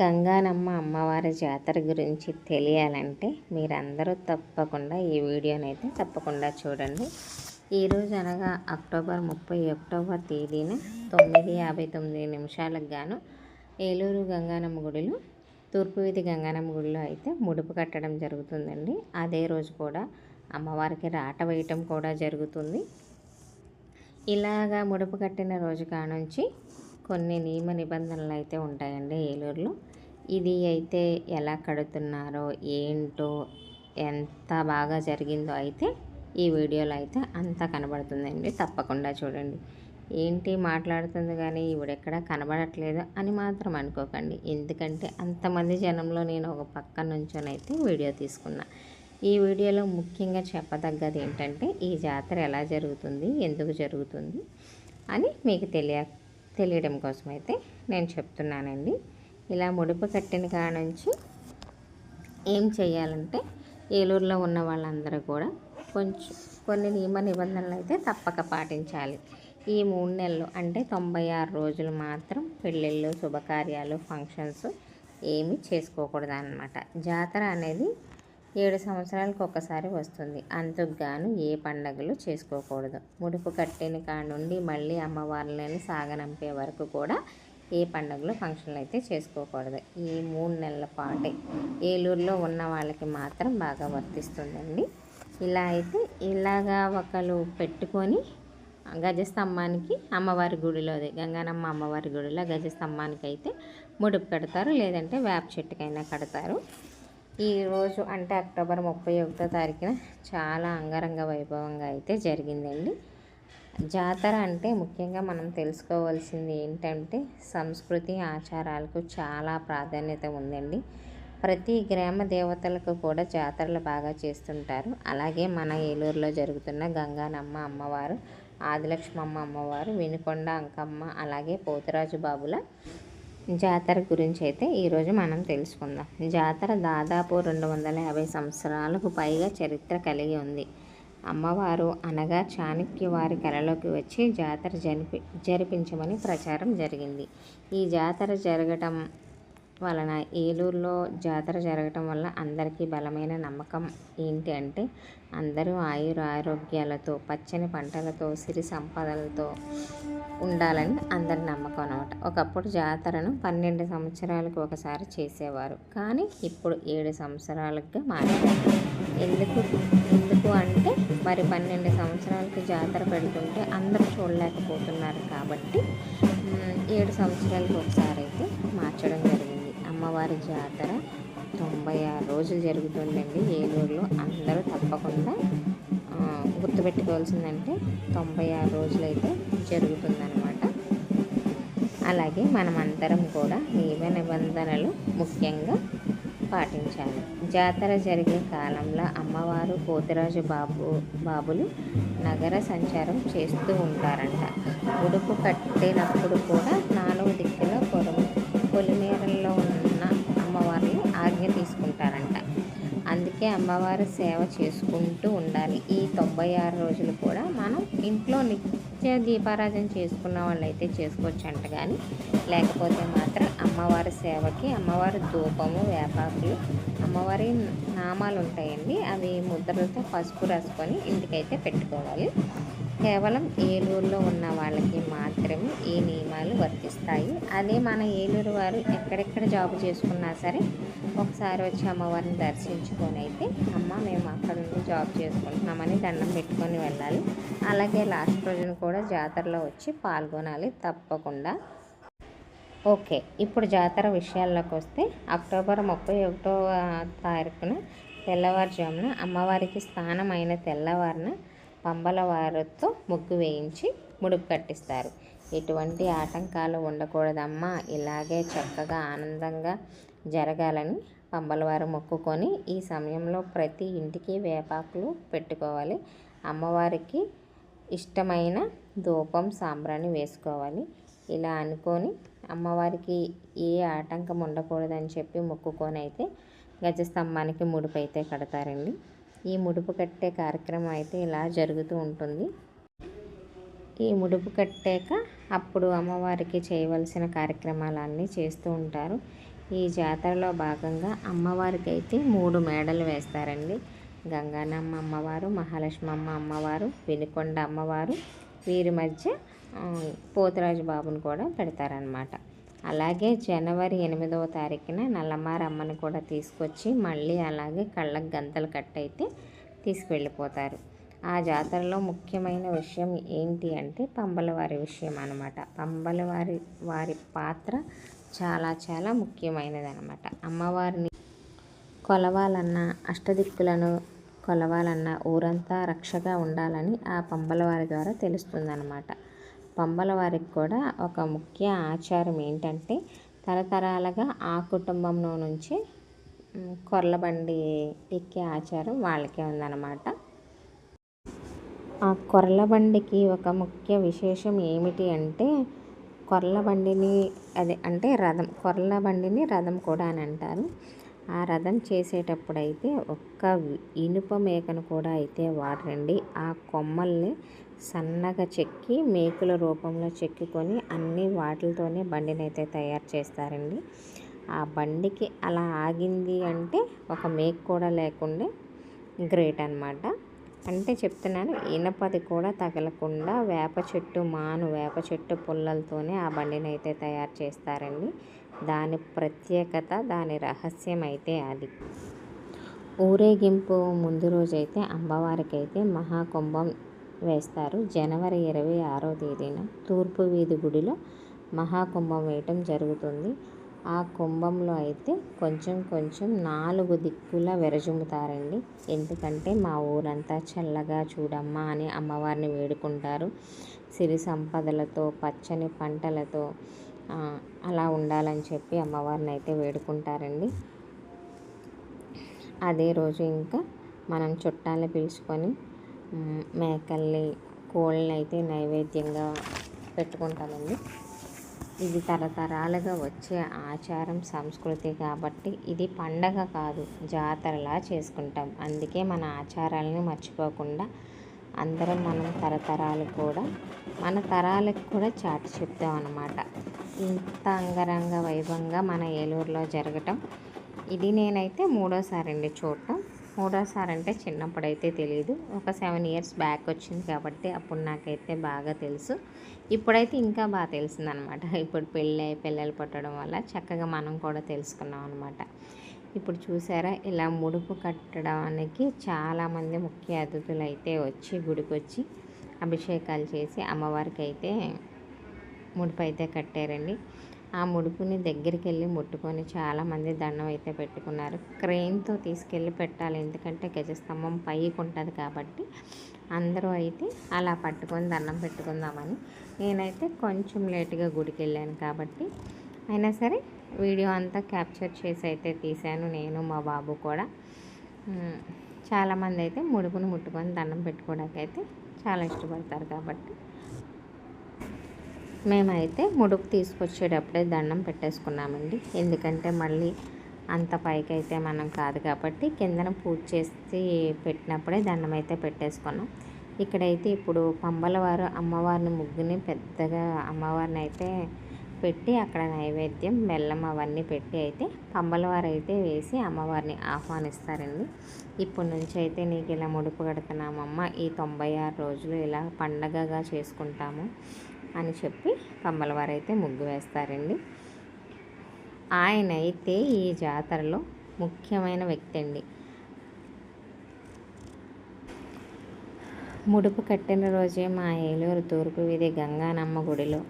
గంగానమ్మ అమ్మవారి జాతర గురించి తెలియాలంటే మీరందరూ తప్పకుండా ఈ వీడియోని అయితే తప్పకుండా చూడండి. ఈరోజు అనగా అక్టోబర్ ముప్పై అక్టోబర్ తేదీన తొమ్మిది యాభై తొమ్మిది నిమిషాలకు గాను ఏలూరు గంగానమ్మ గుడిలో తూర్పు వీధి గంగానమ్మ గుడిలో అయితే ముడుపు కట్టడం జరుగుతుందండి. అదే రోజు కూడా అమ్మవారికి రాట వేయటం కూడా జరుగుతుంది. ఇలాగా ముడుపు కట్టిన రోజు కానుంచి కొన్ని నియమ నిబంధనలు అయితే ఉంటాయండి ఏలూరులో. ఇది అయితే ఎలా కడుతున్నారో ఏంటో ఎంత బాగా జరిగిందో అయితే ఈ వీడియోలో అయితే అంతా కనబడుతుందండి. తప్పకుండా చూడండి. ఏంటి మాట్లాడుతుంది కానీ ఇవిడెక్కడ కనబడట్లేదు అని మాత్రం అనుకోకండి. ఎందుకంటే అంతమంది జనంలో నేను ఒక పక్క నుంచోనైతే వీడియో తీసుకున్నా. ఈ వీడియోలో ముఖ్యంగా చెప్పదగ్గది ఏంటంటే ఈ జాతర ఎలా జరుగుతుంది ఎందుకు జరుగుతుంది అని మీకు తెలియ తెలియడం కోసం అయితే నేను చెప్తున్నానండి. ఇలా ముడుపు కట్టిన కాడ నుంచి ఏం చేయాలంటే ఏలూరులో ఉన్న వాళ్ళందరూ కూడా కొంచెం కొన్ని నియమ నిబంధనలు అయితే తప్పక పాటించాలి. ఈ మూడు నెలలు అంటే తొంభై ఆరు రోజులు మాత్రం పెళ్ళిళ్ళు శుభకార్యాలు ఫంక్షన్స్ ఏమీ చేసుకోకూడదు అనమాట జాతర అనేది ఏడు సంవత్సరాలకు ఒకసారి వస్తుంది. అంతకుగాను ఏ పండగలు చేసుకోకూడదు. ముడుపు కట్టిన కాడ నుండి మళ్ళీ అమ్మవార్లని సాగనంపే వరకు కూడా ఏ పండుగలు ఫంక్షన్లు అయితే చేసుకోకూడదు. ఈ మూడు నెలల పాటే ఏలూరులో ఉన్న వాళ్ళకి మాత్రం బాగా వర్తిస్తుందండి. ఇలా అయితే ఇలాగా ఒకరు పెట్టుకొని గజస్తంభానికి అమ్మవారి గుడిలో గంగానమ్మ అమ్మవారి గుడిలో గజస్తంభానికి అయితే ముడుపు కడతారు. లేదంటే వేప చెట్టుకైనా కడతారు. ఈరోజు అంటే అక్టోబర్ ముప్పై ఒకటో తారీఖున చాలా అంగరంగ వైభవంగా అయితే జరిగిందండి. జాతర అంటే ముఖ్యంగా మనం తెలుసుకోవాల్సింది ఏంటంటే సంస్కృతి ఆచారాలకు చాలా ప్రాధాన్యత ఉందండి. ప్రతి గ్రామ దేవతలకు కూడా జాతరలు బాగా చేస్తుంటారు. అలాగే మన ఏలూరులో జరుగుతున్న గంగానమ్మ అమ్మవారు ఆదిలక్ష్మమ్మ అమ్మవారు వినుకొండ అంకమ్మ అలాగే పోతురాజు బాబుల జాతర గురించి అయితే ఈరోజు మనం తెలుసుకుందాం. జాతర దాదాపు రెండు వందల యాభై సంవత్సరాలకు పైగా చరిత్ర కలిగి ఉంది. అమ్మవారు అనగా చాణక్య వారి కళలోకి వచ్చి జాతర జరిపి జరిపించమని ప్రచారం జరిగింది. ఈ జాతర జరగటం వలన ఏలూరులో జాతర జరగటం వల్ల అందరికీ బలమైన నమ్మకం ఏంటి అంటే అందరూ ఆయుర ఆరోగ్యాలతో పచ్చని పంటలతో సిరి సంపదలతో ఉండాలని అందరి నమ్మకం అనమాట ఒకప్పుడు జాతరను పన్నెండు సంవత్సరాలకు ఒకసారి చేసేవారు. కానీ ఇప్పుడు ఏడు సంవత్సరాలుగా మారారు ఎందుకు? ఎందుకు అంటే మరి పన్నెండు సంవత్సరాలకి జాతర పెడుతుంటే అందరూ చూడలేకపోతున్నారు కాబట్టి ఏడు సంవత్సరాలకు ఒకసారి అయితే మార్చడం జరిగింది. అమ్మవారి జాతర తొంభై ఆరు రోజులు జరుగుతుందండి. ఏలూరులో అందరూ తప్పకుండా గుర్తుపెట్టుకోవాల్సిందంటే తొంభై ఆరు రోజులైతే జరుగుతుందన్నమాట. అలాగే మనమందరం కూడా నియమ నిబంధనలు ముఖ్యంగా పాటించాలి. జాతర జరిగే కాలంలో అమ్మవారు పోతురాజు బాబు బాబులు నగర సంచారం చేస్తూ ఉంటారంట. ఉడుపు కట్టినప్పుడు కూడా నాలుగు దిక్కుల పొలం పొలిమేరల్లో ఉన్న అమ్మవారిని ఆజ్ఞ తీసుకుంటారంట. అందుకే అమ్మవారి సేవ చేసుకుంటూ ఉండాలి. ఈ తొంభై ఆరు రోజులు కూడా మనం ఇంట్లో నిత్య దీపారాధన చేసుకున్న వాళ్ళు అయితే చేసుకోవచ్చు అంట కానీ లేకపోతే మాత్రం అమ్మవారి సేవకి అమ్మవారి ధూపము వేపాకులు అమ్మవారి నామాలు ఉంటాయండి. అవి ముద్రలతో పసుపు రాసుకొని ఇంటికైతే పెట్టుకోవాలి. కేవలం ఏలూరులో ఉన్న వాళ్ళకి మాత్రమే ఈ నియమాలు వర్తిస్తాయి. అదే మన ఏలూరు వారు ఎక్కడెక్కడ జాబ్ చేసుకున్నా సరే ఒకసారి వచ్చి అమ్మవారిని దర్శించుకొని అయితే అమ్మ మేము అక్కడ నుండి జాబ్ చేసుకుంటున్నామని దండం పెట్టుకొని వెళ్ళాలి. అలాగే లాస్ట్ రోజున కూడా జాతరలో వచ్చి పాల్గొనాలి తప్పకుండా. ఓకే ఇప్పుడు జాతర విషయాల్లోకి వస్తే అక్టోబర్ ముప్పై ఒకటో తారీఖున తెల్లవారుజామున అమ్మవారికి స్నానం అయిన తెల్లవారిన పంబల వారితో ముగ్గు వేయించి ముడుపు కట్టిస్తారు. ఎటువంటి ఆటంకాలు ఉండకూడదమ్మా. ఇలాగే చక్కగా ఆనందంగా జరగాలని పంబలవారు మొక్కుకొని ఈ సమయంలో ప్రతి ఇంటికి వేపాకులు పెట్టుకోవాలి. అమ్మవారికి ఇష్టమైన ధూపం సాంబ్రాణి వేసుకోవాలి. ఇలా అనుకొని అమ్మవారికి ఏ ఆటంకం ఉండకూడదని చెప్పి మొక్కుకొని అయితే గజస్తంభానికి ముడుపు అయితే కడతారండి. ఈ ముడుపు కట్టే కార్యక్రమం అయితే ఇలా జరుగుతూ ఉంటుంది. ఈ ముడుపు కట్టాక అప్పుడు అమ్మవారికి చేయవలసిన కార్యక్రమాలన్నీ చేస్తూ ఉంటారు. ఈ జాతరలో భాగంగా అమ్మవారికి అయితే మూడు మేడలు వేస్తారండి. గంగానమ్మ అమ్మవారు మహాలక్ష్మమ్మ అమ్మవారు వినుకొండ అమ్మవారు వీరి మధ్య పోతురాజు బాబుని కూడా పెడతారనమాట అలాగే జనవరి ఎనిమిదవ తారీఖున నల్లమారమ్మని కూడా తీసుకొచ్చి మళ్ళీ అలాగే కళ్ళకు గంతలు కట్టయితే తీసుకువెళ్ళిపోతారు ఆ జాతరలో ముఖ్యమైన విషయం ఏంటి అంటే పంబలవారి విషయం అనమాట పంబలవారి వారి పాత్ర చాలా చాలా ముఖ్యమైనది అనమాట అమ్మవారిని కొలవాలన్న అష్టదిక్కులను కొలవాలన్న ఊరంతా రక్షగా ఉండాలని ఆ పంబలవారి ద్వారా తెలుస్తుందన్నమాట. పంబల వారికి కూడా ఒక ముఖ్య ఆచారం ఏంటంటే తరతరాలుగా ఆ కుటుంబంలో నుంచి కొర్లబండి ఎక్కే ఆచారం వాళ్ళకే ఉందన్నమాట. ఆ కొర్ల బండికి ఒక ముఖ్య విశేషం ఏమిటి అంటే కొర్ల బండిని అదే అంటే రథం కొర్ల బండిని రథం కూడా అని అంటారు. ఆ రథం చేసేటప్పుడు అయితే ఒక్క ఇనుప మేకను కూడా అయితే వాడరండి ఆ కొమ్మల్ని సన్నగా చెక్కి మేకుల రూపంలో చెక్కుకొని అన్ని వాటితోనే బండిని అయితే తయారు చేస్తారండి. ఆ బండికి అలా ఆగింది అంటే ఒక మేక్ కూడా లేకుండా గ్రేట్ అనమాట అంటే చెప్తున్నాను ఇనపది కూడా తగలకుండా వేప చెట్టు మాను వేప చెట్టు పుల్లలతోనే ఆ బండిని అయితే తయారు చేస్తారండి. దాని ప్రత్యేకత దాని రహస్యం అయితే అది. ఊరేగింపు ముందు రోజైతే అమ్మవారికి అయితే మహాకుంభం వేస్తారు. జనవరి ఇరవై ఆరో తేదీన తూర్పు వీధి గుడిలో మహాకుంభం వేయటం జరుగుతుంది. ఆ కుంభంలో అయితే కొంచెం కొంచెం నాలుగు దిక్కులా విరజుముతారండి. ఎందుకంటే మా ఊరంతా చల్లగా చూడమ్మా అని అమ్మవారిని వేడుకుంటారు. సిరి సంపదలతో పచ్చని పంటలతో అలా ఉండాలని చెప్పి అమ్మవారిని అయితే వేడుకుంటారండి. అదే రోజు ఇంకా మనం చుట్టాలు పిలుచుకొని మేకల్ని కోళ్ళని అయితే నైవేద్యంగా పెట్టుకుంటామండి. ఇది తరతరాలుగా వచ్చే ఆచారం సంస్కృతి కాబట్టి ఇది పండగ కాదు జాతరలా చేసుకుంటాం. అందుకే మన ఆచారాలని మర్చిపోకుండా అందరం మనం తరతరాలు కూడా మన తరాలకు కూడా చాటి చెప్తాం అన్నమాట. ఇంత అంగరంగ వైభవంగా మన ఏలూరులో జరగటం ఇది నేనైతే మూడోసారి అండి చూడటం. మూడోసారి అంటే చిన్నప్పుడైతే తెలియదు ఒక సెవెన్ ఇయర్స్ బ్యాక్ వచ్చింది కాబట్టి అప్పుడు నాకైతే బాగా తెలుసు. ఇప్పుడైతే ఇంకా బాగా తెలిసిందనమాట. ఇప్పుడు పెళ్ళి పిల్లలు పుట్టడం వల్ల చక్కగా మనం కూడా తెలుసుకున్నాం అనమాట. ఇప్పుడు చూసారా ఇలా ముడుపు కట్టడానికి చాలామంది ముఖ్య అతిథులు అయితే వచ్చి గుడికి వచ్చి అభిషేకాలు చేసి అమ్మవారికి అయితే ముడుపు అయితే కట్టారండి. ఆ ముడుపుని దగ్గరికి వెళ్ళి ముట్టుకొని చాలామంది దండం అయితే పెట్టుకున్నారు. క్రెయిన్తో తీసుకెళ్ళి పెట్టాలి. ఎందుకంటే గజస్తంభం పైకి ఉంటుంది కాబట్టి అందరూ అయితే అలా పట్టుకొని దండం పెట్టుకుందామని నేనైతే కొంచెం లేట్గా గుడికి వెళ్ళాను కాబట్టి అయినా సరే వీడియో అంతా క్యాప్చర్ చేసి అయితే తీశాను నేను మా బాబు కూడా. చాలామంది అయితే ముడుపుని ముట్టుకొని దండం పెట్టుకోవడానికి అయితే చాలా ఇష్టపడతారు కాబట్టి మేమైతే ముడుపు తీసుకొచ్చేటప్పుడే దండం పెట్టేసుకున్నామండి. ఎందుకంటే మళ్ళీ అంత పైకి అయితే మనం కాదు కాబట్టి కిందన పూజ చేసి పెట్టినప్పుడే దండం అయితే పెట్టేసుకున్నాం. ఇక్కడైతే ఇప్పుడు పంబలవారు అమ్మవారిని ముగ్గుని పెద్దగా అమ్మవారిని అయితే పెట్టి అక్కడ నైవేద్యం బెల్లం అవన్నీ పెట్టి అయితే పంబలవారు అయితే వేసి అమ్మవారిని ఆహ్వానిస్తారండి. ఇప్పటి నుంచి అయితే నీకు ఇలా ముడుపు కడుతున్నామమ్మ ఈ తొంభై ఆరు రోజులు ఇలా పండగగా చేసుకుంటాము. అని చెప్పి కమ్మలవారైతే ముగ్గు వేస్తారండి. ఆయన అయితే ఈ జాతరలో ముఖ్యమైన వ్యక్తి అండి ముడుపు కట్టిన రోజే మా ఏలూరు తూర్పు వీధి గంగానమ్మ గుడిలో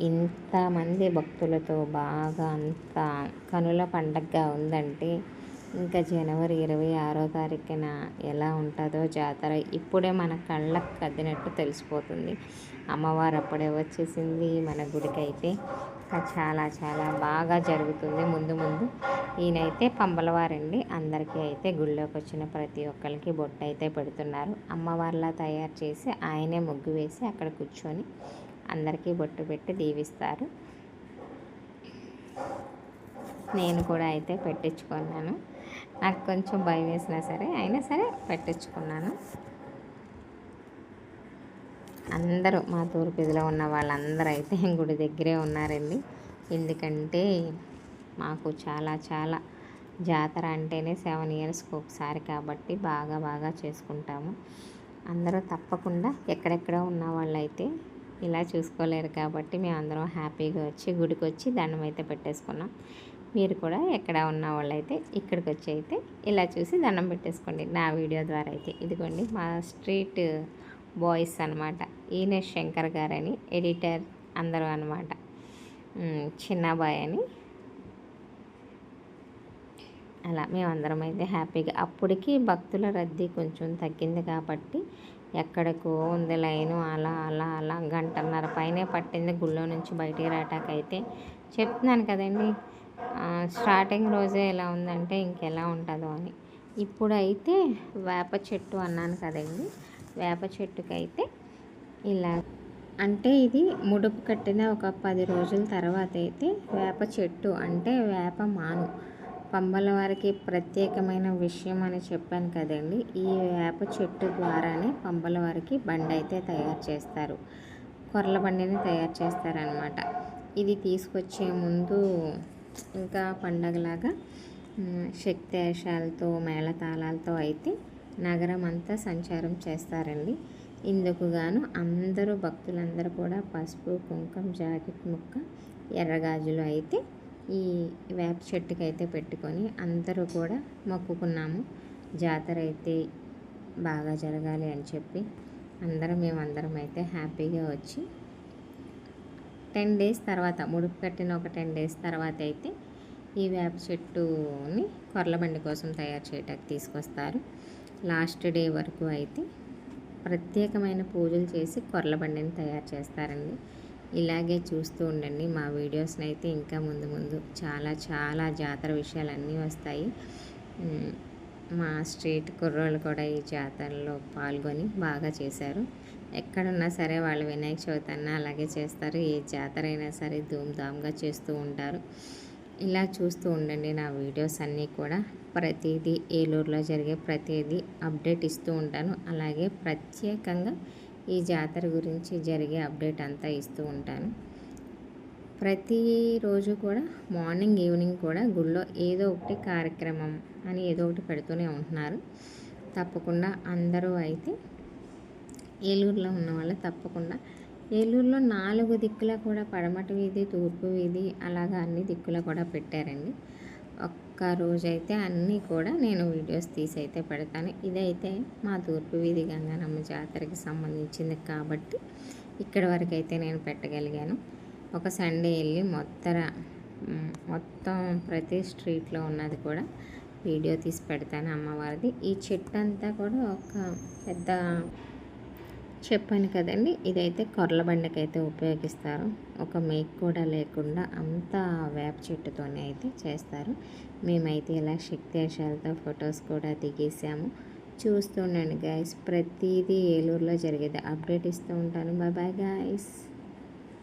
ఇంతమంది భక్తులతో బాగా అంత కనుల పండగగా ఉందంటే ఇంకా జనవరి ఇరవై ఆరో తారీఖున ఎలా ఉంటుందో జాతర ఇప్పుడే మన కళ్ళకు కద్దినట్టు తెలిసిపోతుంది. అమ్మవారు అప్పుడే వచ్చేసింది మన గుడికి అయితే చాలా చాలా బాగా జరుగుతుంది ముందు ముందు. ఈయనైతే పంబలవారండి. అందరికీ అయితే గుళ్ళోకి వచ్చిన ప్రతి ఒక్కరికి బొట్టు అయితే పెడుతున్నారు. అమ్మవారిలా తయారు చేసి ఆయనే ముగ్గు వేసి అక్కడ కూర్చొని అందరికీ బొట్టు పెట్టి దీవిస్తారు. నేను కూడా అయితే పెట్టించుకున్నాను. నాకు కొంచెం భయం వేసినా సరే అయినా సరే పెట్టించుకున్నాను. అందరూ మా తూర్పుదిలో ఉన్న వాళ్ళందరూ అయితే గుడి దగ్గరే ఉన్నారండి. ఎందుకంటే మాకు చాలా చాలా జాతర అంటేనే సెవెన్ ఇయర్స్కి ఒకసారి కాబట్టి బాగా బాగా చేసుకుంటాము. అందరూ తప్పకుండా ఎక్కడెక్కడ ఉన్న వాళ్ళైతే ఇలా చూసుకోలేరు కాబట్టి మేము అందరం హ్యాపీగా వచ్చి గుడికి వచ్చి దండం అయితే పెట్టేసుకున్నాం. మీరు కూడా ఎక్కడ ఉన్న వాళ్ళైతే ఇక్కడికి వచ్చి అయితే ఇలా చూసి దండం పెట్టేసుకోండి. నా వీడియో ద్వారా అయితే. ఇదిగోండి మా స్ట్రీట్ బాయ్స్ అనమాట ఈయన శంకర్ గారని ఎడిటర్ అందరూ అనమాట చిన్నబాయ్ అని. అలా మేమందరం అయితే హ్యాపీగా. అప్పటికి భక్తుల రద్దీ కొంచెం తగ్గింది కాబట్టి ఎక్కడికో ఉంది లైను అలా అలా అలా గంటన్నర పైనే పట్టింది. గుళ్ళో నుంచి బయటికి రావటాకైతే చెప్తున్నాను కదండి. స్టార్టింగ్ రోజే ఎలా ఉందంటే ఇంకెలా ఉంటుందో అని. ఇప్పుడైతే వేప చెట్టు అన్నాను కదండి. వేప చెట్టుకైతే ఇలా. అంటే ఇది ముడుపు కట్టిన ఒక పది రోజుల తర్వాత అయితే వేప చెట్టు అంటే వేప మాను. పంబల వారికి ప్రత్యేకమైన విషయం అని చెప్పాను కదండి. ఈ వేప చెట్టు ద్వారానే పంబల వారికి బండి అయితే తయారు చేస్తారు. కొర్ల బండిని తయారు చేస్తారనమాట ఇది తీసుకొచ్చే ముందు ఇంకా పండగలాగా శక్తేశాలతో మేళతాళాలతో అయితే నగరం అంతా సంచారం చేస్తారండి. ఇందుకు గాను అందరూ భక్తులందరూ కూడా పసుపు కుంకం జాకెట్ ముక్క ఎర్రగాజులు అయితే ఈ వేప చెట్టుకి అయితే పెట్టుకొని అందరూ కూడా మొక్కుకున్నాము. జాతర అయితే బాగా జరగాలి అని చెప్పి అందరం మేమందరం అయితే హ్యాపీగా వచ్చి టెన్ డేస్ తర్వాత ముడుపు కట్టిన ఒక టెన్ డేస్ తర్వాత అయితే ఈ వేప చెట్టుని కొర్లబండి కోసం తయారు చేయటానికి తీసుకొస్తారు. లాస్ట్ డే వరకు అయితే ప్రత్యేకమైన పూజలు చేసి కొర్లబండిని తయారు చేస్తారండి. ఇలాగే చూస్తూ ఉండండి మా వీడియోస్ని అయితే ఇంకా ముందు ముందు చాలా చాలా జాతర విషయాలు అన్నీ వస్తాయి మా స్ట్రీట్ కుర్రోళ్ళు కూడా ఈ జాతరలో పాల్గొని బాగా చేశారు. ఎక్కడున్నా సరే వాళ్ళు వినాయక చవితి అన్న అలాగే చేస్తారు. ఏ జాతర అయినా సరే ధూమ్ధామ్గా చేస్తూ ఉంటారు. ఇలా చూస్తూ ఉండండి నా వీడియోస్ అన్నీ కూడా. ప్రతిదీ ఏలూరులో జరిగే ప్రతిదీ అప్డేట్ ఇస్తూ ఉంటాను. అలాగే ప్రత్యేకంగా ఈ జాతర గురించి జరిగే అప్డేట్ అంతా ఇస్తూ ఉంటాను. ప్రతిరోజు కూడా మార్నింగ్ ఈవినింగ్ కూడా గుళ్ళో ఏదో ఒకటి కార్యక్రమం అని ఏదో ఒకటి పెడుతూనే ఉంటున్నారు. తప్పకుండా అందరూ అయితే ఏలూరులో ఉన్న వాళ్ళు తప్పకుండా. ఏలూరులో నాలుగు దిక్కుల కూడా పడమటి వీధి తూర్పు వీధి అలాగా అన్ని దిక్కుల కూడా పెట్టారండి. ఒక్క రోజైతే అన్నీ కూడా నేను వీడియోస్ తీసి అయితే పెడతాను. ఇదైతే మా తూర్పు వీధి గంగానమ్మ జాతరకి సంబంధించింది కాబట్టి ఇక్కడ వరకు అయితే నేను పెట్టగలిగాను. ఒక సండే వెళ్ళి మొత్తర మొత్తం ప్రతి స్ట్రీట్లో ఉన్నది కూడా వీడియో తీసి పెడతాను అమ్మవారిది. ఈ చెట్టు అంతా కూడా ఒక పెద్ద చెప్పాను కదండి ఇదైతే కొర్ల బండకైతే ఉపయోగిస్తారు. ఒక మేక్ కూడా లేకుండా అంతా వేప చెట్టుతోనే అయితే చేస్తారు. మేమైతే ఇలా శక్తిశాలతో ఫొటోస్ కూడా దిగేసాము. చూస్తుండండి గాయస్ ప్రతిదీ ఏలూరులో జరిగేది. అప్డేట్ ఇస్తూ ఉంటాను. Bye bye guys